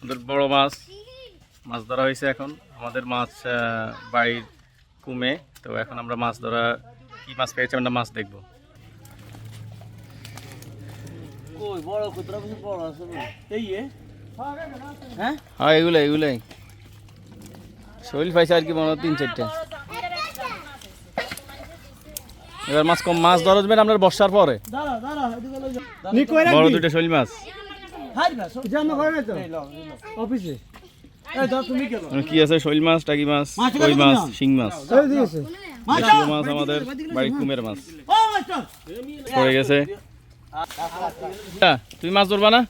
আমাদের বড় মাছ মাছ ধরা হয়েছে এখন। আমাদের মাছ বাড়ির কুমে। তো এখন আমরা মাছ ধরা কি মাছ পেয়েছি আমরা মাছ দেখব। কই বড় কুতরা বেশি বড় আছে না এই এ? হ্যাঁ? হ্যাঁ এগুলো এগুলোই। শৈল পাইছে আর কি মনে তিন চারটে। এবার মাছ কম মাছ ধরা যাবেন আপনার বর্ষার পরে। দাঁড়া দাঁড়া এদিকে লই যা। নি কই বড় দুটো শৈল মাছ। তো? অফিসে। কি আছে? শৈল মাছ টাকি মাছ কই মাছ? শিং মাছ। মাছ আমাদের বাড়ির কুমের মাছ। ও পড়ে গেছে। হ্যাঁ, তুমি মাছ ধরবা না?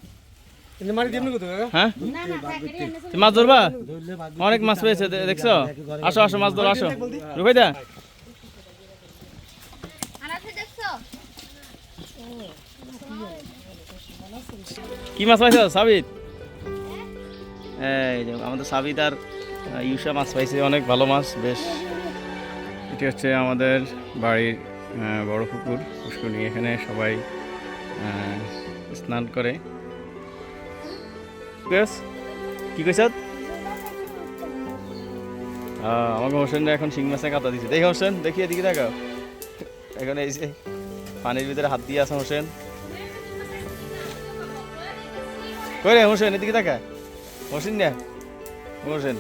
হ্যাঁ? তুমি মাছ ধরবা? অনেক মাছ পেয়েছে দেখছ? আসো আসো মাছ ধরো আসো। রুবাই দা। কি মাছ পাইছো? সাবিত? আমাদের সাবিত আর ইউসা মাছ পাইছে, অনেক ভালো মাছ, বেশ। এটি হচ্ছে আমাদের বাড়ির বড় পুকুর পুষ্করণী এখানে সবাই স্নান করে। কি কইছ? আমাকে হোসেন এখন শিং মাছে কাটা দিছে। দেখি হোসেন, দেখি এদিকে দেখো এখন এই যে, পানির ভিতরে হাত দিয়ে আছে হোসেন। কই রে, হোসেন, এদিকে দেখা হোসেন না। হোসেন।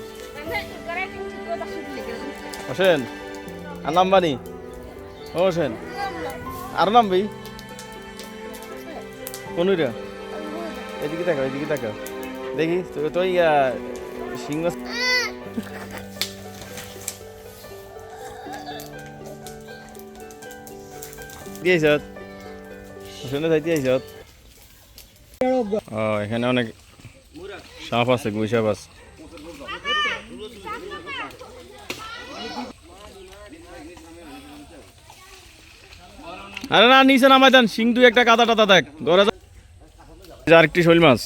হোসেন, আর নামবানি হোসেন, আর নামবি কোন রে। এদিকে তাকাও এদিকে তাকাও। দেখি তুই মাছ দিয়েছ শুনে যাই দিয়েছ এখানে অনেক সাপ আছে, গুই সাপ আছে। আরে না, নিচে নামাই দেন সিং দুই একটা, কাদা টাদা দেখ যা। আরেকটি শৈল মাছ।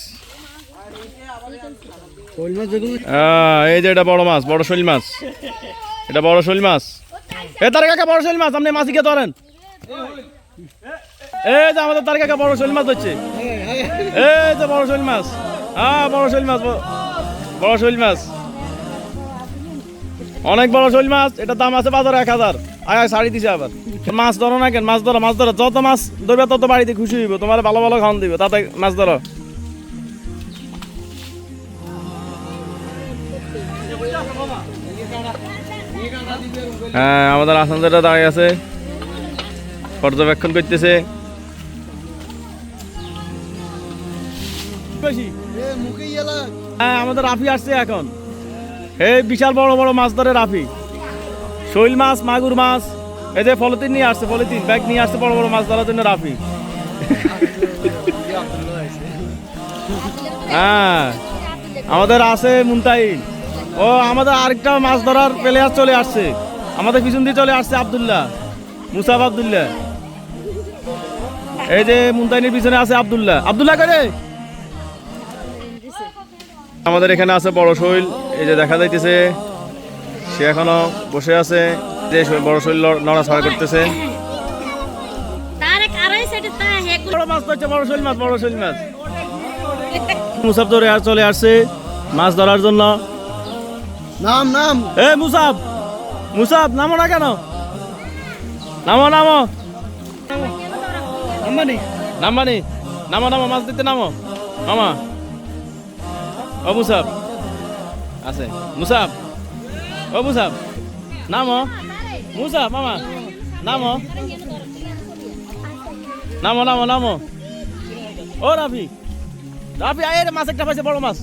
এই যে এটা বড় মাছ, বড় শৈল মাছ। এটা বড় শৈল মাছ। এ তার কাকা, বড় শৈল মাছ, আপনি মাছ কে ধরেন এই যে আমাদের তার কাকা, বড় শৈল মাছ হচ্ছে এই যে বড় শৈল মাছ। হ্যাঁ বড় শৈল মাছ বড় শৈল মাছ। অনেক বড় শৈল মাছ এটার দাম আছে বাজারে এক হাজার। আয় আয় দিছে আবার। মাছ ধরো না কেন, মাছ ধরো মাছ ধরো। যত মাছ ধরবে, তত বাড়িতে খুশি হইব। তোমার ভালো ভালো খাওয়ান দিবে, তাতে মাছ ধরো। হ্যাঁ আমাদের আসানসোলটা দাঁড়িয়ে আছে, পর্যবেক্ষণ করতেছে। ইয়েলা হ্যাঁ আমাদের রাফি আসছে এখন। এই বিশাল বড় বড় মাছ ধরে রাফি। শৈল মাছ মাগুর মাছ এই যে ফলতিন নিয়ে আসছে ফলতিন ব্যাগ নিয়ে আসছে বড় বড় মাছ ধরার জন্য রাফি। হ্যাঁ আমাদের আছে মুনতাইন। ও আমাদের আরেকটা মাছ ধরার প্লেয়ার চলে আসছে। আমাদের পিছন দিয়ে চলে আসছে আব্দুল্লাহ মুসাফ আব্দুল্লাহ। এই যে মুনতাইনের পিছনে আছে আব্দুল্লাহ। আব্দুল্লাহ করে আমাদের এখানে আছে বড় শৈল এই যে দেখা যাইতেছে সে এখনও বসে আছে যে বড় শৈল নড়াচড়া করতেছে। মুসাফ ধরে আর চলে আসছে মাছ ধরার জন্য। নাম নাম। এ মুসাফ মুসাফ নামো না কেন? নামো নামো। আম্বানি নামবানি। নামো নামো মাছ দিতে নামো। মামা। ও মুসাফ আছে। মুসাফ ও মুসাফ নামো। মুসাফ মামা। নামো। নামো নামো নামো। ও রাফি। রাফি, আয় রে, মাছ একটা পাইছে, বড় মাছ।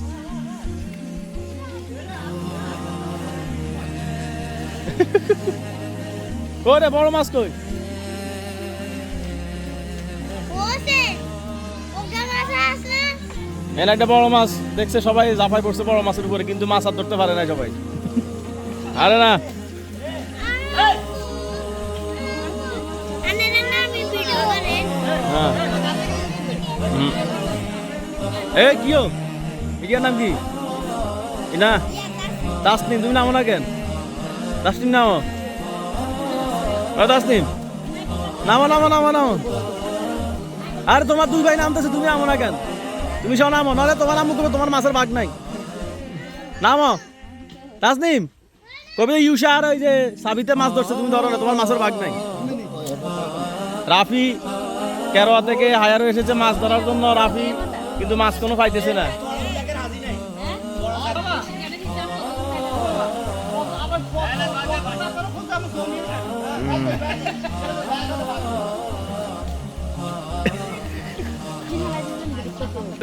কই রে, বড় মাছ কই? এখানে একটা বড় মাছ, দেখছে সবাই জাফাই পড়ছে বড় মাছের উপরে, কিন্তু মাছ আর ধরতে পারে না সবাই। আরে না। না না। এ কিও ইয়ার নাম কি? ইনা? তাসনিম, তুমি নামো না কেন? তাসনিম নামো। তাসনিম। নামো নামো নামো নামো। আরে তোমার দুই ভাই নামতেছে, তুমি নামো না কেন? তুমি সব নামো, নাহলে তোমার আম্মু কবে তোমার মাছের ভাগ নাই। নামো। তাসনিম কবে ইউসা আর ওই যে সাবিতে মাছ ধরছে তুমি ধরো তোমার মাছের ভাগ নাই। রাফি কেরোয়া থেকে হায়ার এসেছে মাছ ধরার জন্য, রাফি, কিন্তু মাছ কোনো পাইতেছে না।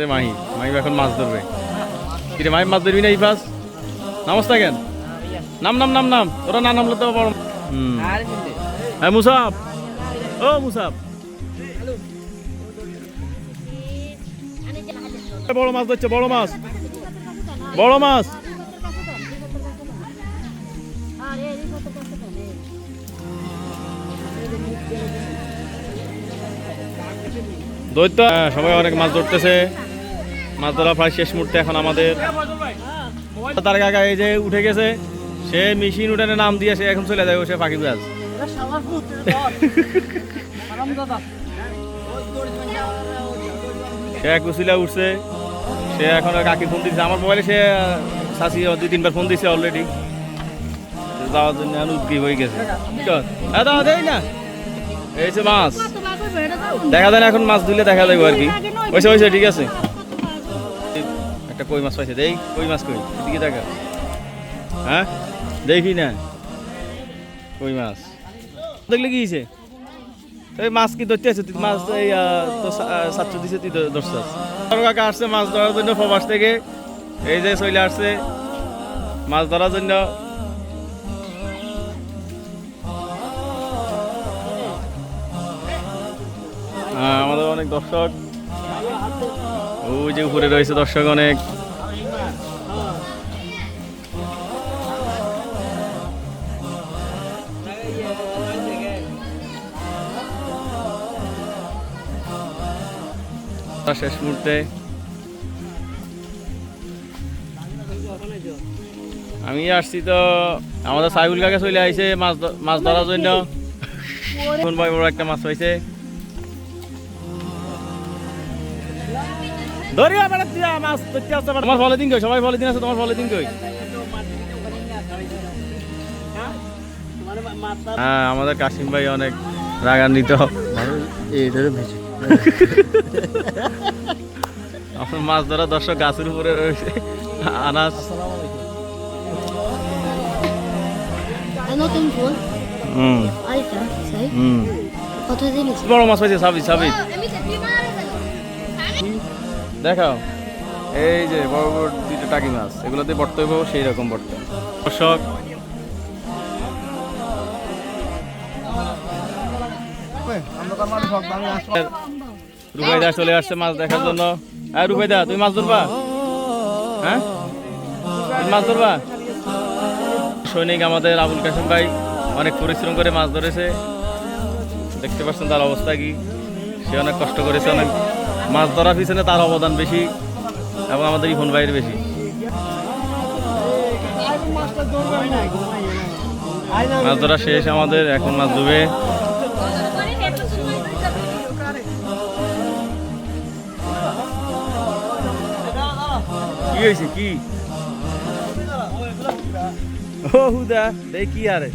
রে মাহি মাহি এখন মাছ ধরবে। কিরে মাহি মাছ ধরবি না এই পাস নমস্তা কেন? নাম নাম নাম নাম। তোরা না নামলে তো বড় হুম। হ্যাঁ মুসাফ। ও মুসাফ। বড় মাছ ধরছে বড় মাছ। বড় মাছ। দৈত্য হ্যাঁ, সবাই অনেক মাছ ধরতেছে। মাছ ধরা প্রায় শেষ মুহূর্তে এখন আমাদের তার কাকা এই যে উঠে গেছে, সে মেশিন উঠানে নাম দিয়ে সে এখন চলে যায় সে পাখি গাছ সে এক উচিলা উঠছে, সে এখন কাকি ফোন দিচ্ছে আমার মোবাইলে সে শাসি দুই তিনবার ফোন দিছে অলরেডি যাওয়ার জন্য উদ্গ্রীব হয়ে গেছে। হ্যাঁ দেই না। এই যে মাছ। দেখা যায় না এখন মাছ ধুলে দেখা যাবে আর কি। ওইসে ওইসে, ঠিক আছে। একটা কই মাছ পাইছে? দেই, কই মাছ কই? এদিকে দেখা। হ্যাঁ? দেখি না। কই মাছ? দেখলে কি হয়েছে এই মাছ কি ধরতে আছে? মাছ এই তো সাতশো দিছে তুই বড় কাকা, আসছে মাছ ধরার জন্য প্রবাস থেকে। এই যে চলে আসছে। মাছ ধরার জন্য। আমাদের অনেক দর্শক। ওই যে উপরে রয়েছে দর্শক অনেক। তার শেষ মুহূর্তে। আমি আসছি তো আমাদের সাইবুল কাকে চলে আইছে মাছ মাছ ধরার জন্য। কোন ভাই বড় একটা মাছ পাইছে। ধরিয়া বেড়া দিয়া মাছ ধরতে আসতে পারে। তোমার ফলে দিন কই? সবাই ফলে দিন আছে তোমার ফলে দিন কই? হ্যাঁ আমাদের কাশিম ভাই অনেক রাগান্বিত। আপনার মাছ ধরা দর্শক গাছের উপরে রয়েছে। জিনিস বড় মাছ পাইছে সাবিত সাবিত। আমি দেখি মারা দেখাও। এই যে বড় বড় দুইটা টাকি মাছ এগুলোতে বর্ত হইব সেই রকম বর্ত দর্শক রুবাইদা চলে আসছে মাছ দেখার জন্য। হ্যাঁ রুবাইদা তুমি মাছ ধরবা? হ্যাঁ? মাছ ধরবা? সৈনিক আমাদের আবুল কাসেম ভাই অনেক পরিশ্রম করে মাছ ধরেছে। দেখতে পাচ্ছেন তার অবস্থা কি? সে অনেক কষ্ট করেছে অনেক মাছ ধরার পিছনে তার অবদান বেশি এবং আমাদের ইফন ভাইয়ের বেশি। মাছ ধরা শেষ আমাদের, এখন মাছ ধুবে। কি হয়েছে, কি? দেখি আরে।